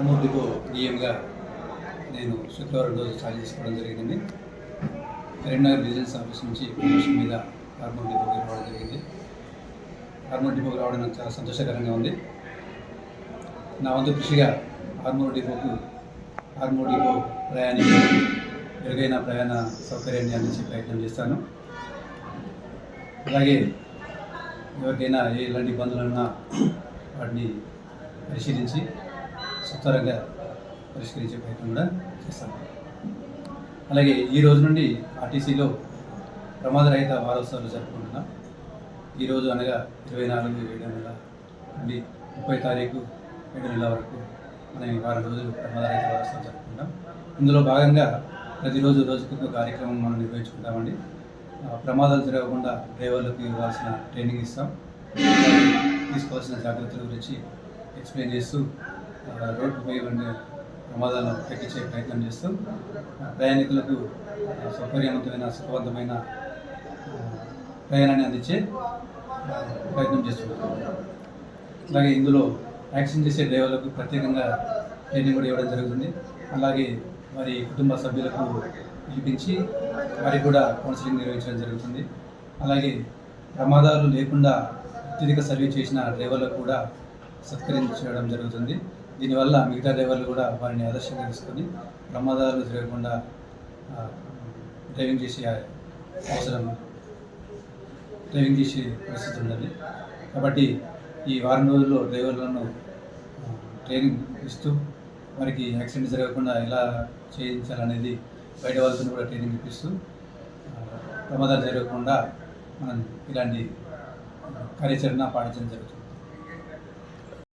Kurnool depot డిఎంగా నేను శుక్రవారం రోజు చార్జ్ చేసుకోవడం జరిగింది. కరీంనగర్ విజిలెన్స్ ఆఫీస్ నుంచి ప్రమోషన్ మీద కర్నూలు డిపోకి రావడం జరిగింది. కర్నూలు డిపోకి రావడం నాకు చాలా సంతోషకరంగా ఉంది. నా వంతు కృషిగా ఆర్మూర్ డిపోకు ఆర్మూర్ డిపో ప్రయాణికులకు మెరుగైన ప్రయాణ సౌకర్యాన్ని అందించే ప్రయత్నం చేస్తాను. అలాగే ఎవరికైనా ఏ ఇలాంటి ఇబ్బందులు ఉన్నా వాటిని పరిశీలించి సుతరంగా పరిష్కరించే ప్రయత్నం కూడా చేస్తాం అలాగే ఈ రోజు నుండి ఆర్టీసీలో ప్రమాదరహిత వారోత్సవాలు జరుపుకుంటున్నాం. ఈరోజు అనగా ఇరవై నాలుగు ఏడు నెల నుండి ముప్పై తారీఖు ఏడు నెలల వరకు మనం ఈ వారం రోజులు ప్రమాదరహిత వారోత్సవాలు జరుపుకుంటాం. ఇందులో భాగంగా ప్రతిరోజు రోజుకు కార్యక్రమం మనం నిర్వహించుకుంటామండి. ప్రమాదాలు జరగకుండా డ్రైవర్లకు ఇవ్వాల్సిన ట్రైనింగ్ ఇస్తాం. తీసుకోవాల్సిన జాగ్రత్తల గురించి ఎక్స్ప్లెయిన్ చేస్తూ ఆ, రోడ్డుపై ఉండే ప్రమాదాలను తగ్గించే ప్రయత్నం చేస్తూ ప్రయాణికులకు సౌకర్యవంతమైన సుఖవంతమైన ప్రయాణాన్ని అందించే ప్రయత్నం చేస్తున్నాం. అలాగే ఇందులో యాక్షన్ చేసే డ్రైవర్లకు ప్రత్యేకంగా ట్రైనింగ్ కూడా ఇవ్వడం జరుగుతుంది. అలాగే వారి కుటుంబ సభ్యులకు పిలిపించి వారికి కూడా కౌన్సిలింగ్ నిర్వహించడం జరుగుతుంది. అలాగే ప్రమాదాలు లేకుండా అత్యధిక సర్వీస్ చేసిన డ్రైవర్లకు కూడా సత్కరించడం జరుగుతుంది. దీనివల్ల మిగతా డ్రైవర్లు కూడా వారిని ఆదర్శంగా తీసుకొని ప్రమాదాలు జరగకుండా డ్రైవింగ్ చేసే అవసరం డ్రైవింగ్ చేసే పరిస్థితి ఉండాలి కాబట్టి ఈ వారం రోజుల్లో డ్రైవర్లను ట్రైనింగ్ ఇస్తూ వారికి యాక్సిడెంట్ జరగకుండా ఎలా చేయించాలనేది బయట వాళ్ళతో కూడా ట్రైనింగ్ ఇప్పిస్తూ ప్రమాదాలు జరగకుండా మనం ఇలాంటి కార్యాచరణ పాటించడం జరుగుతుంది.